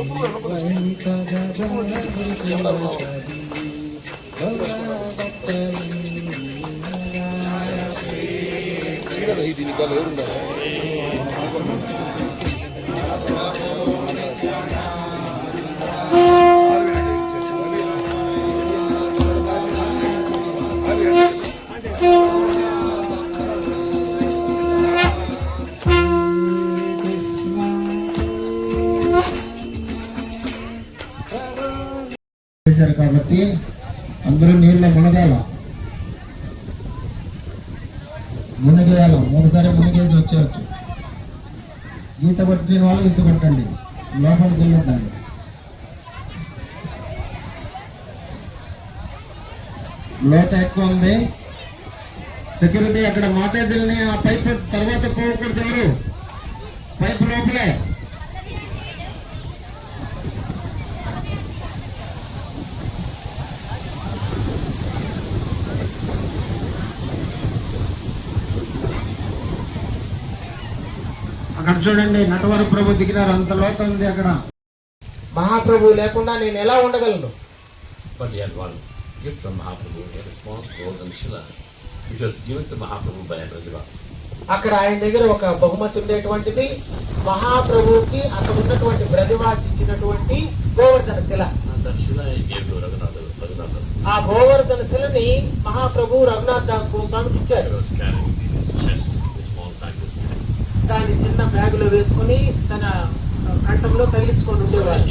Ini kan ini kalau orang dah. కాబట్టి అందరూ నీళ్ళ మునగాల. మునిగేయాల మూడుసారి మునిగేసి వచ్చేయచ్చు. ఈత పట్టిన వాళ్ళు ఈత పట్టండి లోపలికి వెళ్ళొద్దండి. లోత ఎక్కువ ఉంది. సెక్యూరిటీ అక్కడ మాటేజీలని ఆ పైప్ తర్వాత పోకూడదు ఎవరు? పైప్ లోపలే. అక్కడ చూడండి నటవర ప్రభు దిగినారు. అంత లోత ఉంది అక్కడ. మహాప్రభు లేకుండా నేను ఎలా ఉండగలను? By Rajavas. అక్కడ ఆయన దగ్గర ఒక బహుమతి ఉండేటువంటిది. మహాప్రభువుకి అక్కడ ఉన్నటువంటి బ్రజవాసి ఇచ్చినటువంటి గోవర్ధన శిల. ఆ గోవర్ధన శిలని మహాప్రభు రఘునాథ్ దాస్ గోస్వామికి ఇచ్చారు. బ్యాగ్లో వేసుకొని తన కంటంలో తగిలించుకొని ఉండేవాడు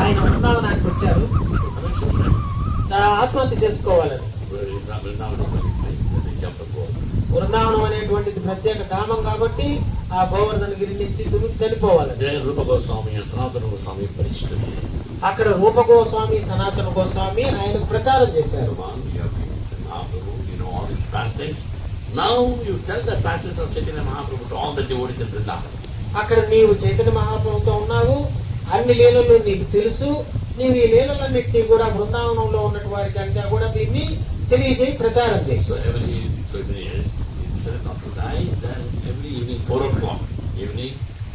ఆయన ఉన్నావు నాకు వచ్చారు ఆత్మహత్య చేసుకోవాలని. వృందావనం అనేటువంటిది ప్రత్యేక ధామం కాబట్టి ఆ గోవర్ధన గిరి నుంచి దుమికి చనిపోవాలి. అక్కడ రూపగోస్వామి సనాతన గోస్వామి ఆయన ప్రచారం చేశారు. Now you tell the passes of Chaitanya Mahaprabhu to all the in Brindavan అక్కడ నీవు చైతన్య మహాప్రభుతో ఉన్నావు అన్ని లీలలు నీకు తెలుసు నీవు ఈ లీలలన్నిటినీ కూడా బృందావనంలో ఉన్నటువంటి వారికి అంతా కూడా దీన్ని తెలియజేయి ప్రచారం చేయి. So every every evening four o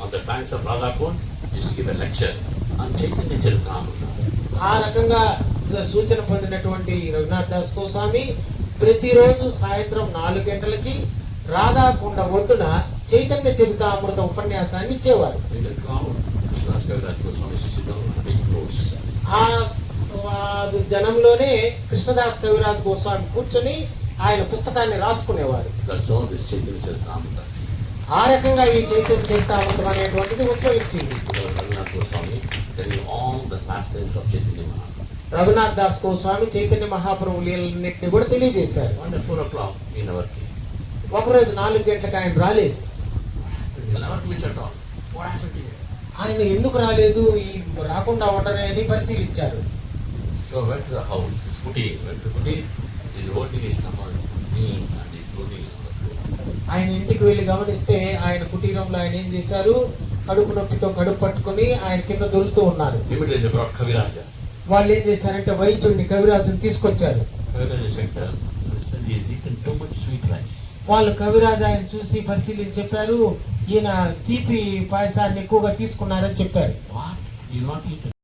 on the banks of Radhakund lecture అని చైతన్య చరిత్ర ఆ రకంగా సూచన పొందినటువంటి రఘునాథ్ దాస్ గోస్వామి ప్రతిరోజు సాయంత్రం నాలుగు గంటలకి రాధాకుండ ఒడ్డున చైతన్య చరితామృత ఉపన్యాసాన్ని ఇచ్చేవారు. ఆ జనంలోనే కృష్ణదాస్ కవిరాజ్ గోస్వామి కూర్చొని ఆయన పుస్తకాన్ని రాసుకునేవారు. ఆ రకంగా ఈ చైతన్య చరితామృతం అనేటువంటిది ఉద్భవించింది రఘునాథ్ దాస్ గోస్వామి చైతన్య మహాప్రభు లీలన్నింటినీ కూడా తెలియజేశారు. అంటే ఫోర్ ఓ క్లాక్ ఈ నెవర్కి ఒకరోజు నాలుగు గంటలకు ఆయన రాలేదు. ఆయన ఎందుకు రాలేదు? ఈ రాకుండా ఉండరే అని పరిశీలించారు. సో వెంట హౌస్ స్కూటీ వెంట స్కూటీ ఇది ఓటింగ్ ఇష్టం ఆయన ఇంటికి వెళ్ళి గమనిస్తే ఆయన కుటీరంలో ఆయన ఏం చేశారు? కడుపు నొప్పితో కడుపు పట్టుకుని ఆయన కింద దొరుకుతూ ఉన్నారు. ఇమిడియట్లీ కవిరాజ వాళ్ళు ఏం చేశారంటే వైద్యుడిని కవిరాజుని తీసుకొచ్చారు. వాళ్ళు కవిరాజు ఆయన చూసి పరిశీలించి చెప్పారు ఈయన తీపి పాయసాన్ని ఎక్కువగా తీసుకున్నారని చెప్పారు.